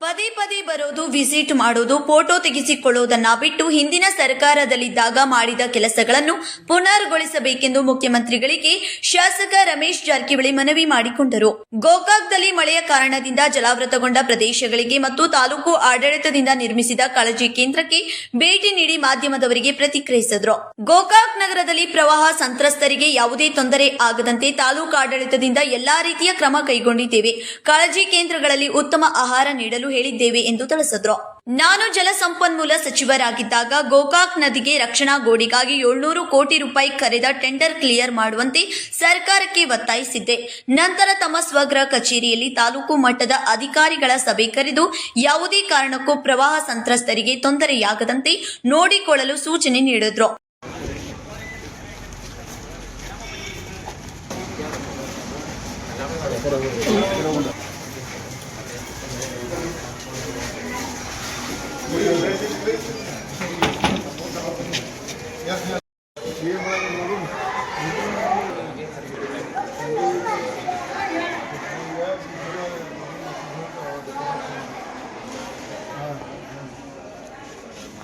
ಪದೇ ಪದೇ ಬರೋದು, ವಿಸಿಟ್ ಮಾಡೋದು, ಫೋಟೋ ತೆಗೆಸಿಕೊಳ್ಳುವುದನ್ನ ಬಿಟ್ಟು ಹಿಂದಿನ ಸರ್ಕಾರದಲ್ಲಿದ್ದಾಗ ಮಾಡಿದ ಕೆಲಸಗಳನ್ನು ಪುನರ್ಗೊಳಿಸಬೇಕೆಂದು ಮುಖ್ಯಮಂತ್ರಿಗಳಿಗೆ ಶಾಸಕ ರಮೇಶ್ ಜಾರಕಿಹೊಳಿ ಮನವಿ ಮಾಡಿಕೊಂಡರು. ಗೋಕಾಕ್ದಲ್ಲಿ ಮಳೆಯ ಕಾರಣದಿಂದ ಜಲಾವೃತಗೊಂಡ ಪ್ರದೇಶಗಳಿಗೆ ಮತ್ತು ತಾಲೂಕು ಆಡಳಿತದಿಂದ ನಿರ್ಮಿಸಿದ ಕಾಳಜಿ ಕೇಂದ್ರಕ್ಕೆ ಭೇಟಿ ನೀಡಿ ಮಾಧ್ಯಮದವರಿಗೆ ಪ್ರತಿಕ್ರಿಯಿಸಿದರು. ಗೋಕಾಕ್ ನಗರದಲ್ಲಿ ಪ್ರವಾಹ ಸಂತ್ರಸ್ತರಿಗೆ ಯಾವುದೇ ತೊಂದರೆ ಆಗದಂತೆ ತಾಲೂಕು ಆಡಳಿತದಿಂದ ಎಲ್ಲಾ ರೀತಿಯ ಕ್ರಮ ಕೈಗೊಂಡಿದ್ದೇವೆ. ಕಾಳಜಿ ಕೇಂದ್ರಗಳಲ್ಲಿ ಉತ್ತಮ ಆಹಾರ ನೀಡಲು ಹೇಳಿದ್ದೇವೆ ಎಂದು ತಿಳಿಸಿದ್ರು. ನಾನು ಜಲಸಂಪನ್ಮೂಲ ಸಚಿವರಾಗಿದ್ದಾಗ ಗೋಕಾಕ್ ನದಿಗೆ ರಕ್ಷಣಾ ಗೋಡಿಗಾಗಿ ಏಳ್ನೂರು ಕೋಟಿ ರೂಪಾಯಿ ಕರೆದ ಟೆಂಡರ್ ಕ್ಲಿಯರ್ ಮಾಡುವಂತೆ ಸರ್ಕಾರಕ್ಕೆ ಒತ್ತಾಯಿಸಿದ್ದೆ. ನಂತರ ತಮ್ಮ ಸ್ವಗೃಹ ಕಚೇರಿಯಲ್ಲಿ ತಾಲೂಕು ಮಟ್ಟದ ಅಧಿಕಾರಿಗಳ ಸಭೆ ಕರೆದು ಯಾವುದೇ ಕಾರಣಕ್ಕೂ ಪ್ರವಾಹ ಸಂತ್ರಸ್ತರಿಗೆ ತೊಂದರೆಯಾಗದಂತೆ ನೋಡಿಕೊಳ್ಳಲು ಸೂಚನೆ ನೀಡಿದ್ರು.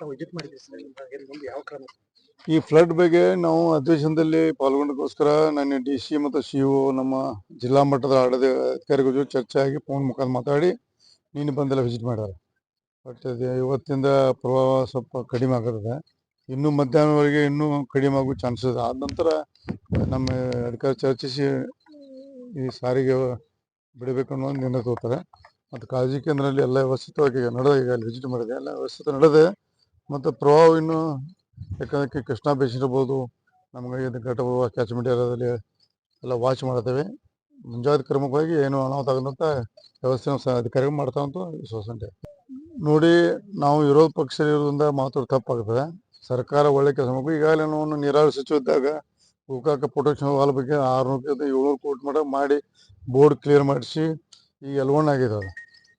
ಯಾವ ಕ್ರಮ? ಈ ಫ್ಲಡ್ ಬಗ್ಗೆ ನಾವು ಅಧಿವೇಶನದಲ್ಲಿ ಪಾಲ್ಗೊಂಡಕ್ಕೋಸ್ಕರ ನನ್ನ ಡಿ ಸಿ ಮತ್ತು ಸಿ ನಮ್ಮ ಜಿಲ್ಲಾ ಮಟ್ಟದ ಆಡಳಿತ ಅಧಿಕಾರಿಗಳ ಜೊತೆ ಚರ್ಚೆ ಆಗಿ ಫೋನ್ ಮುಖಾಂತರ ಮಾತಾಡಿ ನೀನು ಬಂದೆಲ್ಲ ವಿಸಿಟ್ ಮಾಡ್ಯಾರ ಬಟ್ ಇವತ್ತಿಂದ ಪ್ರವಾಹ ಸ್ವಲ್ಪ ಕಡಿಮೆ ಆಗತ್ತದೆ ಇನ್ನೂ ಮಧ್ಯಾಹ್ನವರೆಗೆ ಇನ್ನೂ ಕಡಿಮೆ ಆಗೋ ಚಾನ್ಸಸ್ ಇದೆ. ಆದ ನಂತರ ನಮ್ಮ ಅಧಿಕಾರಿ ಚರ್ಚಿಸಿ ಈ ಸಾರಿಗೆ ಬಿಡಬೇಕು ಅನ್ನೋ ನಿರ್ಣಯ ತಗೋತಾರೆ. ಮತ್ತು ಕಾಳಜಿ ಕೇಂದ್ರದಲ್ಲಿ ಎಲ್ಲ ವ್ಯವಸ್ಥಿತವಾಗಿ ನಡೆದ, ಈಗ ಅಲ್ಲಿ ವಿಸಿಟ್ ಮಾಡಿದೆ. ಎಲ್ಲ ವ್ಯವಸ್ಥಿತ ನಡೆದೆ. ಮತ್ತು ಪ್ರಭಾವ ಇನ್ನು ಯಾಕಂದ್ರೆ ಕೃಷ್ಣಾ ಬೇಸ್ ಇರ್ಬೋದು ನಮಗೆ ಇದು ಘಟಪ್ರವಾಹ ಕ್ಯಾಚ್ಮೆಂಟ್ ಏರಿಯಾದಲ್ಲಿ ಎಲ್ಲ ವಾಚ್ ಮಾಡ್ತೇವೆ. ಮುಂಜಾಗ್ರತಾ ಕ್ರಮವಾಗಿ ಏನು ಅನಾಹುತ ಆಗದಂಥ ವ್ಯವಸ್ಥೆ ಅಧಿಕಾರಿಗಳು ಮಾಡ್ತಾ ಅಂತ ವಿಶ್ವಾಸ ನೋಡಿ, ನಾವು ವಿರೋಧ ಪಕ್ಷ ಇರೋದ್ರಿಂದ ಮಾತ್ರ ತಪ್ಪಾಗ್ತದೆ. ಸರ್ಕಾರ ಒಳ್ಳೆ ಕೆಲಸ ಮಾಡಬೇಕು. ಈಗಾಗಲೇ ನಾವು ನೀರಾವರಿ ಸಚಿವ ಇದ್ದಾಗ ಗೋಕಾಕ ಪ್ರೊಟೆಕ್ಷನ್ ವಾಲ್ ಬಗ್ಗೆ ಆರುನೂರು ಏಳ್ನೂರು ಕೋಟಿ ಮಾಡ ಮಾಡಿ ಬೋರ್ಡ್ ಕ್ಲಿಯರ್ ಮಾಡಿಸಿ, ಈಗ ಎಲ್ವಣ್ಣ ಆಗಿದೆ ಅದು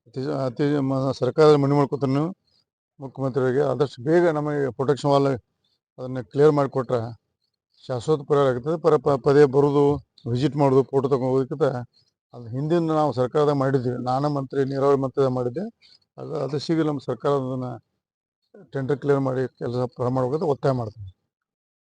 ಅತಿ ಅತಿ ಸರ್ಕಾರದಲ್ಲಿ ಸರ್ಕಾರದ ಮನೆ ಮಾಡ್ಕೊತಾನೆ ಮುಖ್ಯಮಂತ್ರಿಯವರಿಗೆ ಆದಷ್ಟು ಬೇಗ ನಮಗೆ ಪ್ರೊಟೆಕ್ಷನ್ ವಾಲ್ ಅದನ್ನು ಕ್ಲಿಯರ್ ಮಾಡಿಕೊಟ್ರೆ ಶಾಶ್ವತ ಪರಿಹಾರ ಆಗ್ತದೆ ಪರ ಪದೇ ಬರೋದು ವಿಸಿಟ್ ಮಾಡೋದು ಫೋಟೋ ತಗೊಂಡೋಗೋದಕ್ಕಿಂತ ಅದು ಹಿಂದಿನ ನಾವು ಸರ್ಕಾರದ ಮಾಡಿದ್ವಿ. ನಾನು ಮಂತ್ರಿ, ನೀರಾವರಿ ಮಂತ್ರಿ ಮಾಡಿದ್ದೆ. ಅದು ಅದು ನಮ್ಮ ಸರ್ಕಾರ ಅದನ್ನು ಟೆಂಡರ್ ಕ್ಲಿಯರ್ ಮಾಡಿ ಕೆಲಸ ಪ್ರಾರಂಭ ಮಾಡ್ಬೇಕಂತ ಒತ್ತಾಯ ಮಾಡ್ತೀನಿ.